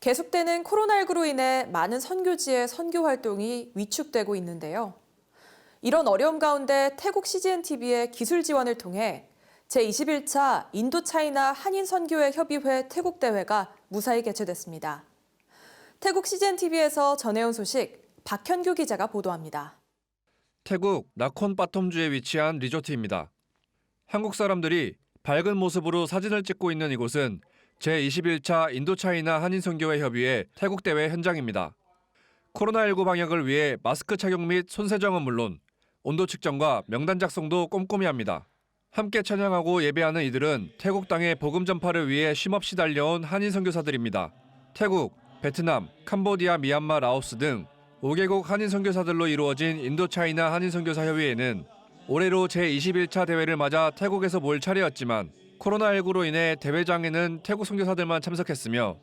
계속되는 코로나19로 인해 많은 선교지의 선교 활동이 위축되고 있는데요. 이런 어려움 가운데 태국 CGN TV의 기술 지원을 통해 제21차 인도차이나 한인 선교회 협의회 태국 대회가 무사히 개최됐습니다. 태국 CGN TV에서 전해온 소식 박현규 기자가 보도합니다. 태국 나콘 바텀주에 위치한 리조트입니다. 한국 사람들이 밝은 모습으로 사진을 찍고 있는 이곳은 제21차 인도차이나 한인선교회 협의회 태국 대회 현장입니다. 코로나19 방역을 위해 마스크 착용 및 손세정은 물론 온도 측정과 명단 작성도 꼼꼼히 합니다. 함께 찬양하고 예배하는 이들은 태국 땅의 복음 전파를 위해 쉼없이 달려온 한인 선교사들입니다. 태국, 베트남, 캄보디아, 미얀마, 라오스 등 5개국 한인 선교사들로 이루어진 인도차이나 한인 선교사 협의회는 올해로 제21차 대회를 맞아 태국에서 몰 차례였지만 코로나19로 인해 대회장에는 태국 선교사들만 참석했으며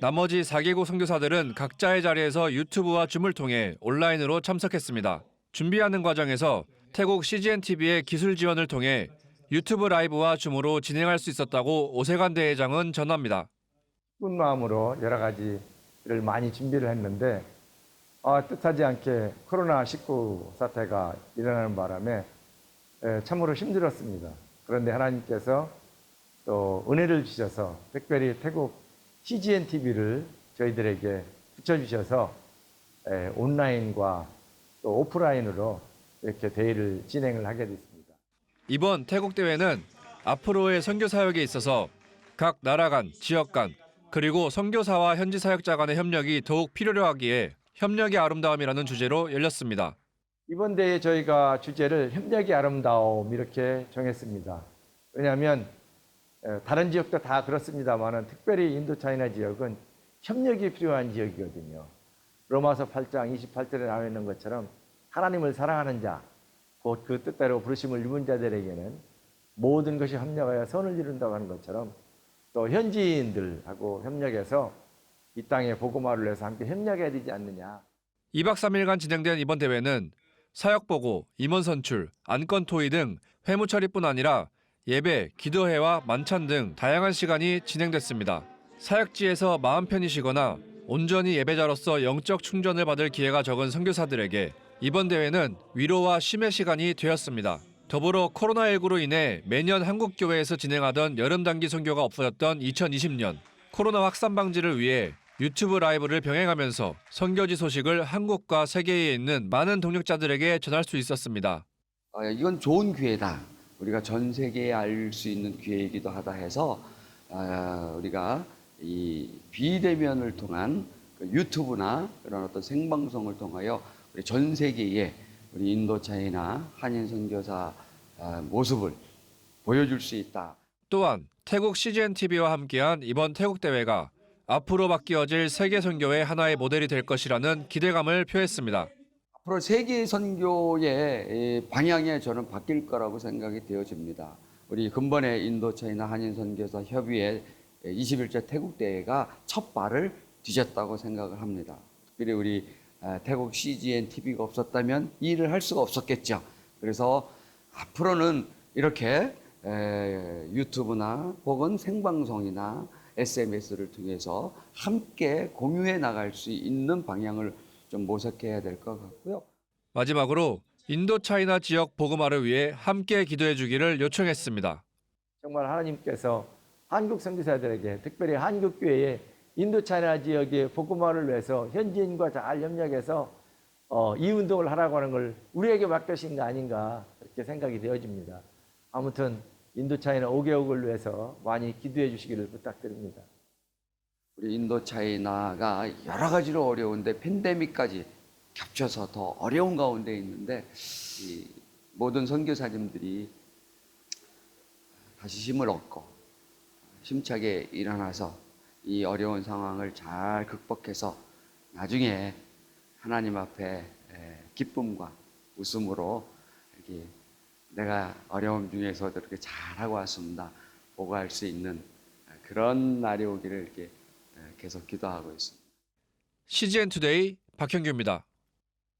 나머지 4개국 선교사들은 각자의 자리에서 유튜브와 줌을 통해 온라인으로 참석했습니다. 준비하는 과정에서 태국 CGN TV의 기술 지원을 통해 유튜브 라이브와 줌으로 진행할 수 있었다고 오세관 대회장은 전합니다. 기쁜 마음으로 여러 가지를 많이 준비를 했는데 아, 뜻하지 않게 코로나19 사태가 일어나는 바람에 에, 참으로 힘들었습니다. 그런데 하나님께서 또 은혜를 주셔서 특별히 태국 CGN TV를 저희들에게 붙여주셔서 에, 온라인과 또 오프라인으로 이렇게 대회를 진행을 하게 됐습니다. 이번 태국 대회는 앞으로의 선교 사역에 있어서 각 나라 간, 지역 간, 그리고 선교사와 현지 사역자 간의 협력이 더욱 필요로 하기에 협력의 아름다움이라는 주제로 열렸습니다. 이번 대회 저희가 주제를 협력의 아름다움 이렇게 정했습니다. 왜냐하면 에, 다른 지역도 다 그렇습니다만은 특별히 인도차이나 지역은 협력이 필요한 지역이거든요. 로마서 8장 28절에 나와 있는 것처럼 하나님을 사랑하는 자, 곧 그 뜻대로 부르심을 입은 자들에게는 모든 것이 협력하여 선을 이룬다고 하는 것처럼 또 현지인들하고 협력해서 이 땅에 복음화를 위해서 함께 협력해야 되지 않느냐. 2박 3일간 진행된 이번 대회는 사역 보고, 임원 선출, 안건 토의 등 회무 처리뿐 아니라 예배, 기도회와 만찬 등 다양한 시간이 진행됐습니다. 사역지에서 마음 편히 쉬거나 온전히 예배자로서 영적 충전을 받을 기회가 적은 선교사들에게 이번 대회는 위로와 쉼의 시간이 되었습니다. 더불어 코로나19로 인해 매년 한국 교회에서 진행하던 여름 단기 선교가 없어졌던 2020년 코로나 확산 방지를 위해 유튜브 라이브를 병행하면서 선교지 소식을 한국과 세계에 있는 많은 동력자들에게 전할 수 있었습니다. 어, 이건 좋은 기회다. 우리가 전 세계에 알 수 있는 기회이기도 하다 해서 어, 우리가 이 비대면을 통한 그 유튜브나 그런 어떤 생방송을 통하여 우리 전 세계에 우리 인도 차이나 한인 선교사 어, 모습을 보여줄 수 있다. 또한 태국 CGN TV와 함께한 이번 태국 대회가 앞으로 바뀌어질 세계 선교의 하나의 모델이 될 것이라는 기대감을 표했습니다. 앞으로 세계 선교의 이 방향에 저는 바뀔 거라고 생각이 되어집니다. 우리 근본의 인도 차이나 한인 선교사 협의회 21차 태국 대회가 첫 발을 뒤졌다고 생각을 합니다. 특별히 우리 아, 태국 CGN TV가 없었다면 이 일을 할 수가 없었겠죠. 그래서 앞으로는 이렇게 에, 유튜브나 혹은 생방송이나 SMS를 통해서 함께 공유해 나갈 수 있는 방향을 좀 모색해야 될 것 같고요. 마지막으로 인도 차이나 지역 복음화를 위해 함께 기도해 주기를 요청했습니다. 정말 하나님께서 한국 선교사들에게 특별히 한국 교회에 인도차이나 지역의 복음화를 위해서 현지인과 잘 협력해서 어, 이 운동을 하라고 하는 걸 우리에게 맡겨신 거 아닌가 이렇게 생각이 되어집니다. 아무튼 인도차이나 5개국을 위해서 많이 기도해 주시기를 부탁드립니다. 우리 인도 차이나가 여러 가지로 어려운데 팬데믹까지 겹쳐서 더 어려운 가운데 있는데 이 모든 선교사님들이 다시 힘을 얻고 힘차게 일어나서 이 어려운 상황을 잘 극복해서 나중에 하나님 앞에 에, 기쁨과 웃음으로 이렇게 내가 어려움 중에서도 이렇게 잘하고 왔습니다. 보고할 수 있는 그런 날이 오기를 이렇게 계속 기도하고 있습니다. CGN 투데이 박형규입니다.